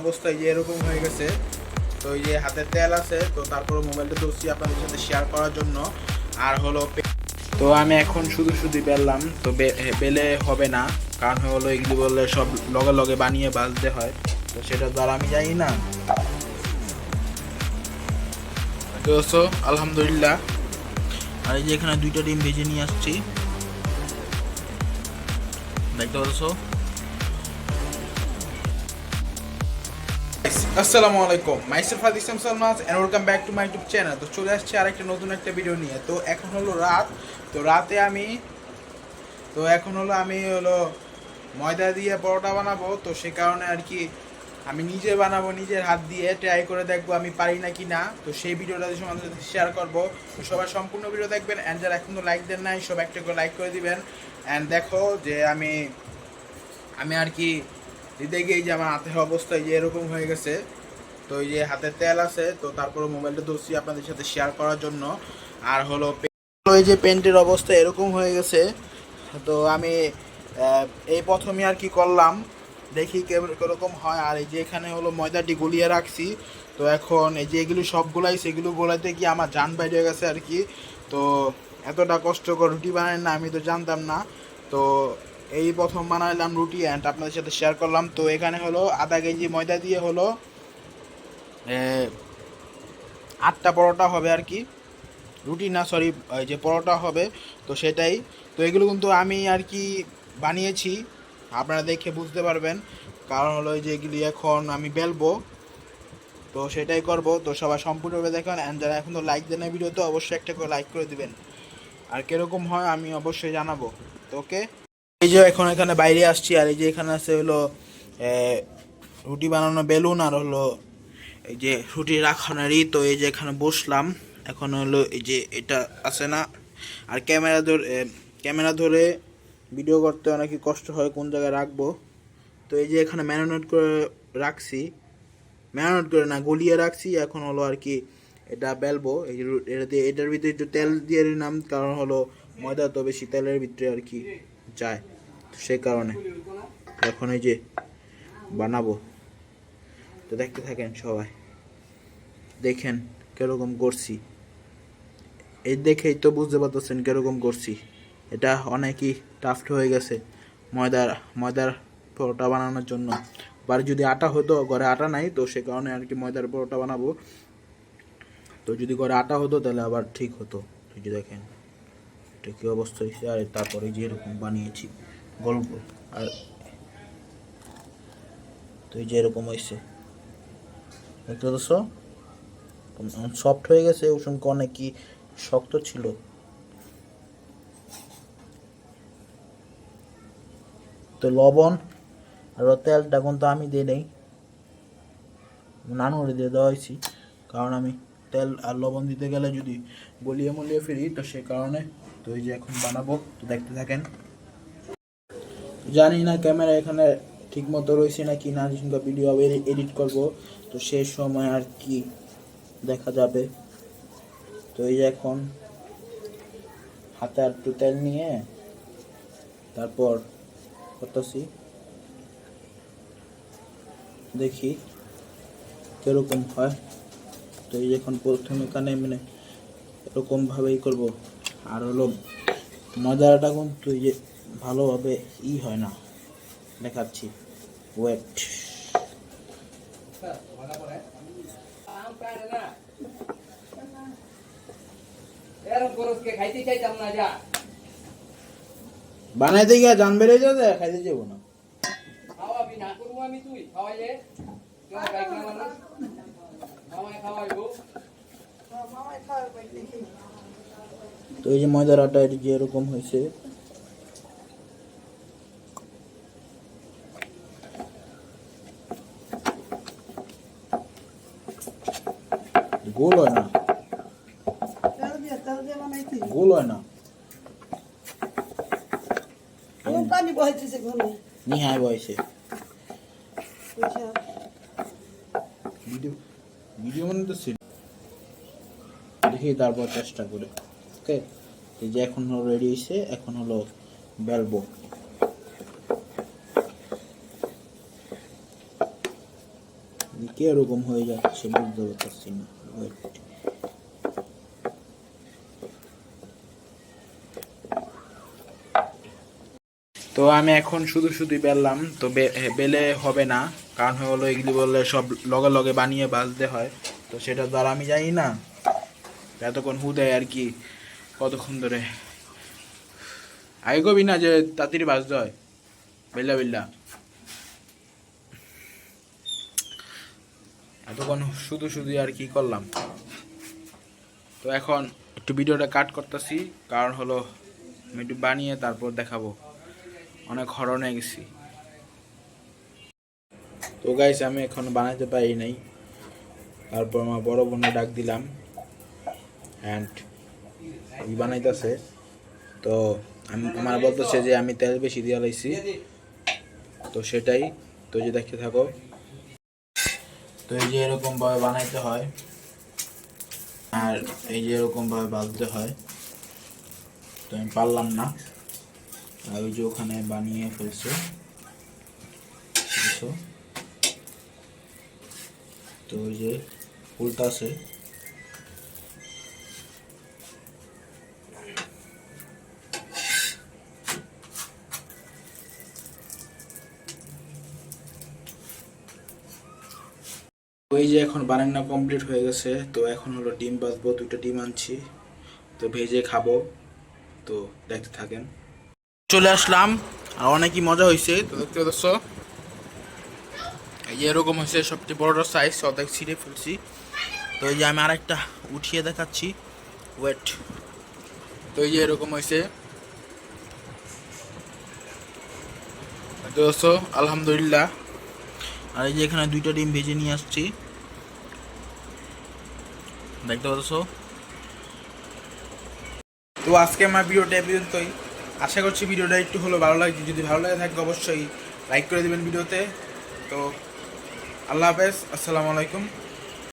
অবস্থায় যে এরকম হয়ে গেছে। তো এই যে হাতে তেল আছে, তো তারপরে মোবাইলটা ধরছি আপনাদের সাথে শেয়ার করার জন্য। আর হলো তো আমি এখন শুধু শুধু বেললাম, তো বেলে হবে না। কারণ হলো এগুলি বললে সব লগে লগে বানিয়ে বাজতে হয়। তো সেটা দ্বারা আমি জানি না। তো আলহামদুলিল্লাহ। আর এই যে এখানে দুইটা ডিম ভেজে নিয়ে আসছি। দেখতে পাচ্ছ? আসসালামু আলাইকুম myself হাদ Islam Salmas and welcome back to my YouTube channel তো চলে আসছে আরেকটা নতুন একটা ভিডিও নিয়ে। তো এখন হলো রাত। তো রাতে আমি, তো এখন হলো আমি হলো ময়দা দিয়ে পরোটা বানাবো। তো সে কারণে আর কি আমি নিজে বানাবো, নিজের হাত দিয়ে ট্রাই করে দেখব আমি পারি না কি না। তো সেই ভিডিওটা তোমাদের শেয়ার করব। তো সবাই সম্পূর্ণ ভিডিও দেখবেন অ্যান্ড যারা এখনও লাইক দেন নাই সব একটা করে লাইক করে দিবেন। অ্যান্ড দেখো যে আমি আমি আর কি দিতে গিয়ে যে আমার হাতের অবস্থা এই যে এরকম হয়ে গেছে। তো এই যে হাতে তেল আছে, তো তারপরে মোবাইলটা ধরছি আপনাদের সাথে শেয়ার করার জন্য। আর হলো এই যে পেন্টের অবস্থা এরকম হয়ে গেছে। তো আমি এই প্রথমে আর কি করলাম, দেখি কীরকম হয়। আর এই যে এখানে হলো ময়দাটি গুলিয়ে রাখছি। তো এখন এই যে এগুলো সব সবগুলাই, সেগুলো গোলাতে গিয়ে আমার জান বাইরে গেছে আর কি। তো এতটা কষ্টকর রুটি বানাই না, আমি তো জানতাম না। তো এই প্রথম বানাইলাম রুটি অ্যান্ড আপনাদের সাথে শেয়ার করলাম। তো এখানে হলো আধা কেজি ময়দা দিয়ে হলো আটটা পরোটা হবে আর কি। রুটি না সরি যে পরোটা হবে, তো সেটাই। তো এগুলো কিন্তু আমি আর কি বানিয়েছি, আপনারা দেখে বুঝতে পারবেন। কারণ হলো যে এগুলি এখন আমি বেলবো, তো সেটাই করব। তো সবাই সম্পূর্ণভাবে দেখেন অ্যান্ড যারা এখনও লাইক দেন না ভিডিওতে, অবশ্যই একটা করে লাইক করে দিবেন। আর কীরকম হয়, আমি অবশ্যই জানাব। তো ওকে এই যে এখন এখানে বাইরে আসছি, আর এই যে এখানে আছে হলো রুটি বানানো বেলুন, আর হলো এই যে রুটি রাখানোরই, তো এই যে এখানে বসলাম। এখন হলো এই যে এটা আছে না, আর ক্যামেরা ধরে ক্যামেরা ধরে ভিডিও করতে অনেকই কষ্ট হয় কোন জায়গায় রাখব। তো এই যে এখানে ম্যারিনেট করে রাখছি। ম্যারিনেট করে না, গলিয়ে রাখছি। এখন হলো আর কি এটা বেলবো। এই এটা দিয়ে, এটার ভিতরে একটু তেল দিয়ে নাম কারণ হলো ময়দা তো বেশি তেলের ভিতরে আর কি যায়। সেই কারণে। এখন এই যে বানাবো। তো দেখতে থাকেন সবাই। দেখেন কীরকম করছি। এই দেখেই তো বুঝতে পারতেছেন কীরকম করছি। এটা অনেকই টাফট হয়ে গেছে ময়দার ময়দার পরোটা বানানোর জন্য। বাড়ি যদি আটা হতো, ঘরে আটা নাই, তো সে কারণে আর কি ময়দার পরোটা বানাবো। তো যদি ঘরে আটা হতো, তাহলে আবার ঠিক হতো। এই যে দেখেন, এটা কী অবস্থা হয়েছে আর তারপরে যে এরকম বানিয়েছি। গোল গোল আর তো এই যে এরকম হয়েছে দেখতে পাচ্ছ? সফট হয়ে গেছে সময় অনেক কি শক্ত ছিল। তো লবণ আর তেলটা কিন্তু আমি দিয়ে নেই। নানুরে দিয়ে দেওয়া হয়েছি, কারণ আমি তেল আর লবণ দিতে গেলে যদি গলিয়ে মলিয়ে ফিরি তো সে কারণে। তো এই যে এখন বানাবো, তো দেখতে থাকেন। জানি না ক্যামেরা এখানে ঠিক মতো রয়েছে না কি না কিংবা ভিডিও এডিট করব। তো সেই সময় আর কি দেখা যাবে। তো এই যে এখন হাতে আর একটু তেল নিয়ে তারপর করতেছি। দেখি কীরকম হয়। তো এই এখন প্রথমে এখানে মানে এরকমভাবেই করব। আর হলো মজাটা কিন্তু এই যে ভালোভাবে ই হয় না। দেখাচ্ছি। ওয়েট বানাইতে গিয়ে জান বেড়ে যাবে, খাইতে যাব না। তো এই যে ময়দার আটা এটি যে এরকম হয়েছে গোল হয় না। গোল হয় না। নিহায় বয়সে ভিডিও ভিডিও মানে তো ছিল দেখি তারপর চেষ্টা করে। ওকে এই যে এখন হলো রেডি হয়েছে এখন হলো বেলবো এরকম হয়ে যাচ্ছে বুঝতে পারছি না. তো আমি এখন শুধু শুধু বেললাম, তো বেলে হবে না। কারণ হলো এগুলি বললে সব লগে লগে বানিয়ে বাজতে হয়। তো সেটা তো আর আমি জানি না। এতক্ষণ হু দেয় আর কি, কতক্ষণ ধরে। আগে কবি না যে তাড়াতাড়ি বাজতে হয়? বেল্লা বেল্লা। এতক্ষণ শুধু শুধু আর কি করলাম। তো এখন একটু ভিডিওটা কাট করতেছি, কারণ হলো আমি একটু বানিয়ে তারপর দেখাবো। অনেক হরণ হয়ে গেছি। তো গাইস আমি এখন বানাইতে পারি নাই। তারপর আমার বড় বোনে ডাক দিলাম। অ্যান্ড বানাইতেছে। তো আমি আমার বলতেছে যে আমি তেল বেশি দিয়ে লাইছি। তো সেটাই। তো যে দেখতে থাকো। তো এই যে এরকম ভাবে বানাইতে হয়, আর এই যে এরকম ভাবে বাঁধতে হয়, তো আমি পারলাম না। আর ওই যে ওখানে বানিয়ে ফেলছে তো ওই যে উল্টা আছে ওই যে এখন বানানো কমপ্লিট হয়ে গেছে, তো এখন হলো ডিম বাজবো দুটো ডিম আনছি, তো ভেজে খাব, তো দেখতে থাকেন। চলে আসলাম, আর অনেকই মজা হয়েছে তো দেখতে পাচ্ছ। এই যে এরকম হয়েছে সবচেয়ে বড়টা সাইজ অর্ধেক ছিঁড়ে ফেলছি। তো এই যে আমি আরেকটা উঠিয়ে দেখাচ্ছি ওয়েট তো এই যে এরকম হয়েছে পাচ্ছ, আলহামদুলিল্লাহ। আর এই যে এখানে দুইটা ডিম ভেজে নিয়ে আসছি। দেখতে পাচ্ছ? তো আজকে আমার ভিডিওটা পর্যন্তই। আশা করছি ভিডিওটা একটু হলো ভালো লাগছে। যদি ভালো লাগে থাকে অবশ্যই লাইক করে দেবেন ভিডিওতে। তো আল্লাহ হাফেজ, আসসালামু আলাইকুম।